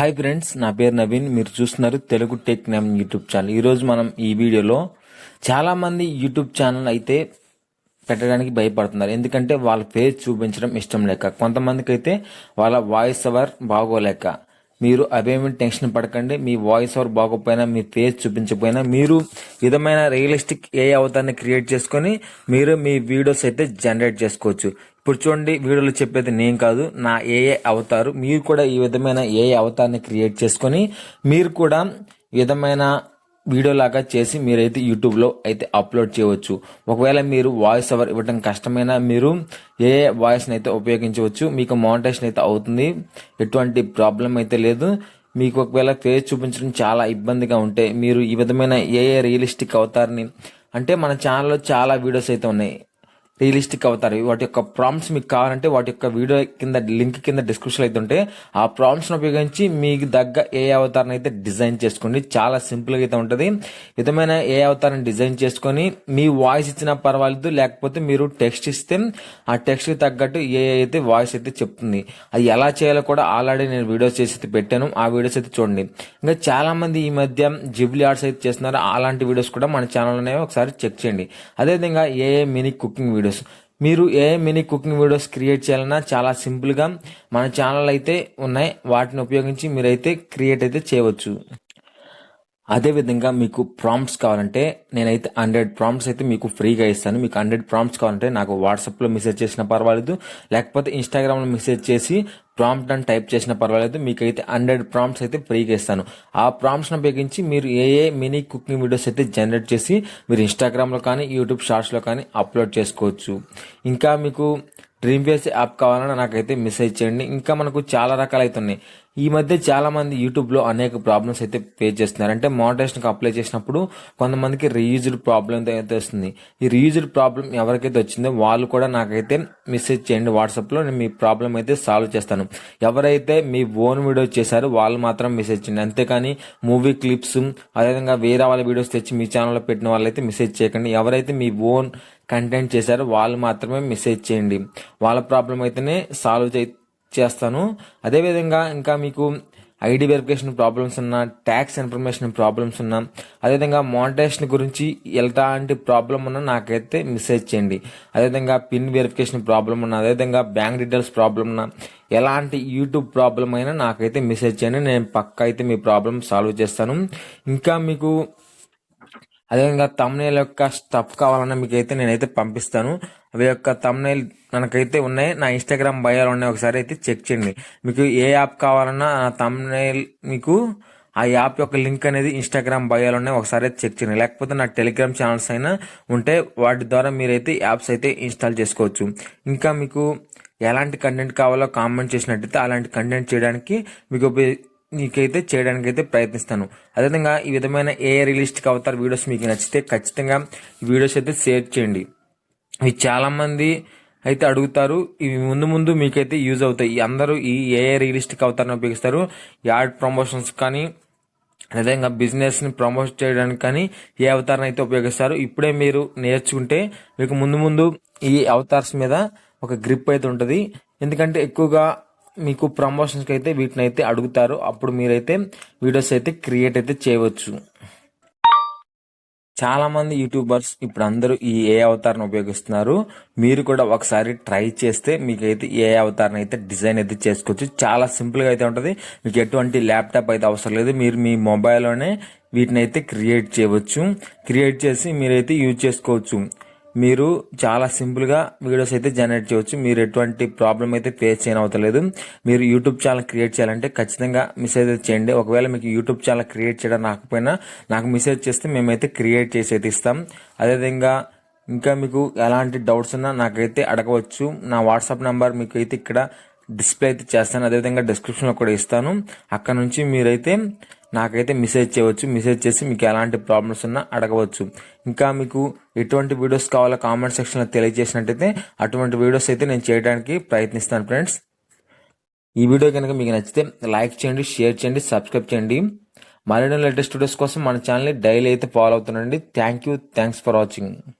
Hi friends నా పేరు నవీన్. మీరు చూస్తున్నారు తెలుగు టెక్ నమ్ యూట్యూబ్ ఛానల్. ఈరోజు మనం ఈ వీడియోలో చాలామంది యూట్యూబ్ ఛానల్ అయితే పెట్టడానికి భయపడుతున్నారు. ఎందుకంటే వాళ్ళ ఫేస్ చూపించడం ఇష్టం లేక కొంతమందికి అయితే వాళ్ళ వాయిస్ ఓవర్ బాగోలేక. మీరు అవేమి టెన్షన్ పడకండి. మీ వాయిస్ ఓవర్ బాగోపోయినా మీ ఫేస్ చూపించకపోయినా మీరు విధమైన రియలిస్టిక్ ఏ అవతారాన్ని క్రియేట్ చేసుకొని మీరు మీ వీడియోస్ అయితే జనరేట్ చేసుకోవచ్చు. ఇప్పుడు చూడండి వీడియోలో చెప్పేది నేను కాదు నా ఏఏ అవతారు. మీరు కూడా ఈ విధమైన ఏఏ అవతారాన్ని క్రియేట్ చేసుకొని మీరు కూడా విధమైన వీడియో లాగా చేసి మీరైతే యూట్యూబ్లో అయితే అప్లోడ్ చేయవచ్చు. ఒకవేళ మీరు వాయిస్ ఓవర్ ఇవ్వడం కష్టమైనా మీరు ఏ వాయిస్ని అయితే ఉపయోగించవచ్చు. మీకు మౌంటేషన్ అయితే అవుతుంది. ఎటువంటి ప్రాబ్లం అయితే లేదు. మీకు ఒకవేళ ఫేస్ చూపించడం చాలా ఇబ్బందిగా ఉంటే మీరు ఈ విధమైన ఏ రియలిస్టిక్ అవతారని అంటే మన ఛానల్లో చాలా వీడియోస్ అయితే ఉన్నాయి. రియలిస్టిక్ అవుతారు. వాటి యొక్క ప్రాంప్ట్స్ మీకు కావాలంటే వాటి యొక్క వీడియో కింద లింక్ కింద డిస్క్రిప్షన్ అయితే ఉంటే ఆ ప్రాంప్ట్స్ ఉపయోగించి మీకు దగ్గ ఏ అవతారం అయితే డిజైన్ చేసుకోండి. చాలా సింపుల్గా అయితే ఉంటుంది. విధమైన ఏ అవతారం డిజైన్ చేసుకొని మీ వాయిస్ ఇచ్చినా పర్వాలేదు లేకపోతే మీరు టెక్స్ట్ ఇస్తే ఆ టెక్స్ట్కి తగ్గట్టు ఏ అయితే వాయిస్ అయితే చెప్తుంది. అది ఎలా చేయాలో కూడా ఆల్రెడీ నేను వీడియోస్ చేసి అయితే పెట్టాను. ఆ వీడియోస్ అయితే చూడండి. ఇంకా చాలా మంది ఈ మధ్య జిబ్లీ ఆర్ట్స్ అయితే చేస్తున్నారు. అలాంటి వీడియోస్ కూడా మన ఛానల్లోనే ఒకసారి చెక్ చేయండి. అదేవిధంగా ఏ మినీ కుకింగ్ వీడియోస్ మీరు ఏ మినీ కుకింగ్ వీడియోస్ క్రియేట్ చేయాలన్నా చాలా సింపుల్గా మన ఛానల్ అయితే ఉన్నాయి. వాటిని ఉపయోగించి మీరైతే క్రియేట్ అయితే చేయవచ్చు. అదేవిధంగా మీకు ప్రాంప్ట్స్ కావాలంటే నేనైతే హండ్రెడ్ ప్రాంప్ట్స్ అయితే మీకు ఫ్రీగా ఇస్తాను. మీకు హండ్రెడ్ ప్రాంప్ట్స్ కావాలంటే నాకు వాట్సాప్లో మెసేజ్ చేసినా పర్వాలేదు. లేకపోతే ఇన్స్టాగ్రామ్లో మెసేజ్ చేసి ప్రాంప్ట్ అని టైప్ చేసిన పర్వాలేదు. మీకు అయితే హండ్రెడ్ ప్రాంప్ట్స్ అయితే ఫ్రీగా ఇస్తాను. ఆ ప్రాంప్ట్స్ని ఉపయోగించి మీరు ఏ ఏ మినీ కుకింగ్ వీడియోస్ అయితే జనరేట్ చేసి మీరు ఇన్స్టాగ్రామ్లో కానీ యూట్యూబ్ షార్ట్స్లో కానీ అప్లోడ్ చేసుకోవచ్చు. ఇంకా మీకు డ్రీమ్ ఫేస్ యాప్ కావాలని నాకైతే మెసేజ్ చేయండి. ఇంకా మనకు చాలా రకాలు అయితే ఉన్నాయి. ఈ మధ్య చాలా మంది యూట్యూబ్లో అనేక ప్రాబ్లమ్స్ అయితే ఫేస్ చేస్తున్నారు. అంటే మోడరేషన్ అప్లై చేసినప్పుడు కొంతమందికి రీయూజ్డ్ ప్రాబ్లం అయితే వస్తుంది. ఈ రీయూజ్డ్ ప్రాబ్లం ఎవరికైతే వచ్చిందో వాళ్ళు కూడా నాకైతే మెసేజ్ చేయండి. వాట్సాప్లో నేను మీ ప్రాబ్లం అయితే సాల్వ్ చేస్తాను. ఎవరైతే మీ ఓన్ వీడియో చేశారో వాళ్ళు మాత్రం మెసేజ్ చేయండి. అంతేకాని మూవీ క్లిప్స్ అదేవిధంగా వేరే వాళ్ళ వీడియోస్ తెచ్చి మీ ఛానల్లో పెట్టిన వాళ్ళైతే మెసేజ్ చేయకండి. ఎవరైతే మీ ఓన్ కంటెంట్ చేశారో వాళ్ళు మాత్రమే మెసేజ్ చేయండి. వాళ్ళ ప్రాబ్లం అయితేనే సాల్వ్ చే చేస్తాను. అదేవిధంగా ఇంకా మీకు ఐడి వెరిఫికేషన్ ప్రాబ్లమ్స్ ఉన్నా ట్యాక్స్ ఇన్ఫర్మేషన్ ప్రాబ్లమ్స్ ఉన్నా అదేవిధంగా మోనిటైజేషన్ గురించి ఎలాంటి ప్రాబ్లం ఉన్నా నాకైతే మెసేజ్ చేయండి. అదేవిధంగా పిన్ వెరిఫికేషన్ ప్రాబ్లం ఉన్నా అదేవిధంగా బ్యాంక్ డీటెయిల్స్ ప్రాబ్లం ఉన్నా ఎలాంటి యూట్యూబ్ ప్రాబ్లం అయినా నాకైతే మెసేజ్ చేయండి. నేను పక్క అయితే మీ ప్రాబ్లం సాల్వ్ చేస్తాను. ఇంకా మీకు అదేవిధంగా తమ్నేల్ యొక్క స్టఫ్ కావాలన్నా మీకైతే నేనైతే పంపిస్తాను. అవి యొక్క తమ్నేల్ మనకైతే ఉన్నాయి. నా ఇన్స్టాగ్రామ్ బయోలో ఉన్నాయి ఒకసారి అయితే చెక్ చేయండి. మీకు ఏ యాప్ కావాలన్నా ఆ తమ్నేల్ మీకు ఆ యాప్ యొక్క లింక్ అనేది ఇన్స్టాగ్రామ్ బయోలో ఉన్నాయి ఒకసారి అయితే చెక్ చేయండి. లేకపోతే నా టెలిగ్రామ్ ఛానల్స్ అయినా ఉంటే వాటి ద్వారా మీరైతే యాప్స్ అయితే ఇన్స్టాల్ చేసుకోవచ్చు. ఇంకా మీకు ఎలాంటి కంటెంట్ కావాలో కామెంట్ చేసినట్టయితే అలాంటి కంటెంట్ చేయడానికి మీకు మీకైతే చేయడానికి అయితే ప్రయత్నిస్తాను. అదేవిధంగా ఈ విధమైన ఏ రియలిస్టిక్ అవతార్ వీడియోస్ మీకు నచ్చితే ఖచ్చితంగా ఈ వీడియోస్ అయితే షేర్ చేయండి. ఇవి చాలామంది అయితే అడుగుతారు ఇవి ముందు ముందు మీకైతే యూజ్ అవుతాయి. అందరూ ఈ ఏ రియలిస్టిక్ అవతారాన్ని ఉపయోగిస్తారు. యాడ్ ప్రమోషన్స్ కానీ అదేవిధంగా బిజినెస్ని ప్రమోట్ చేయడానికి కానీ ఏ అవతారం అయితే ఉపయోగిస్తారు. ఇప్పుడే మీరు నేర్చుకుంటే మీకు ముందు ముందు ఈ అవతార్స్ మీద ఒక గ్రిప్ అయితే ఉంటుంది. ఎందుకంటే ఎక్కువగా మీకు ప్రమోషన్స్కి అయితే వీటిని అయితే అడుగుతారు. అప్పుడు మీరైతే వీడియోస్ అయితే క్రియేట్ అయితే చేయవచ్చు. చాలామంది యూట్యూబర్స్ ఇప్పుడు అందరూ ఈ ఏ అవతారం ఉపయోగిస్తున్నారు. మీరు కూడా ఒకసారి ట్రై చేస్తే మీకైతే ఏ అవతారం అయితే డిజైన్ అయితే చేసుకోవచ్చు. చాలా సింపుల్గా అయితే ఉంటుంది. మీకు ఎటువంటి ల్యాప్టాప్ అయితే అవసరం లేదు. మీరు మీ మొబైల్లోనే వీటిని అయితే క్రియేట్ చేయవచ్చు. క్రియేట్ చేసి మీరైతే యూజ్ చేసుకోవచ్చు. మీరు చాలా సింపుల్గా వీడియోస్ అయితే జనరేట్ చేయవచ్చు. మీరు ఎటువంటి ప్రాబ్లం అయితే ఫేస్ చేయనవతలేదు మీరు యూట్యూబ్ ఛానల్ క్రియేట్ చేయాలంటే ఖచ్చితంగా మెసేజ్ అయితే చేయండి. ఒకవేళ మీకు యూట్యూబ్ ఛానల్ క్రియేట్ చేయడం రాకపోయినా నాకు మెసేజ్ చేస్తే మేమైతే క్రియేట్ చేసి అయితే ఇస్తాం. అదేవిధంగా ఇంకా మీకు ఎలాంటి డౌట్స్ ఉన్నా నాకైతే అడగవచ్చు. నా వాట్సాప్ నెంబర్ మీకు అయితే ఇక్కడ డిస్ప్లే అయితే చేస్తాను. అదేవిధంగా డిస్క్రిప్షన్లో కూడా ఇస్తాను. అక్కడ నుంచి మీరైతే నాకైతే మెసేజ్ చేయవచ్చు. మెసేజ్ చేసి మీకు ఎలాంటి ప్రాబ్లమ్స్ ఉన్నా అడగవచ్చు. ఇంకా మీకు ఎటువంటి వీడియోస్ కావాలో కామెంట్ సెక్షన్లో తెలియజేసినట్టయితే అటువంటి వీడియోస్ అయితే నేను చేయడానికి ప్రయత్నిస్తాను ఫ్రెండ్స్ ఈ వీడియో కనుక మీకు నచ్చితే లైక్ చేయండి షేర్ చేయండి సబ్స్క్రైబ్ చేయండి. మరిన్ని లేటెస్ట్ వీడియోస్ కోసం మన ఛానల్ని డైలీ అయితే follow అవుతుండండి. Thank you thanks for watching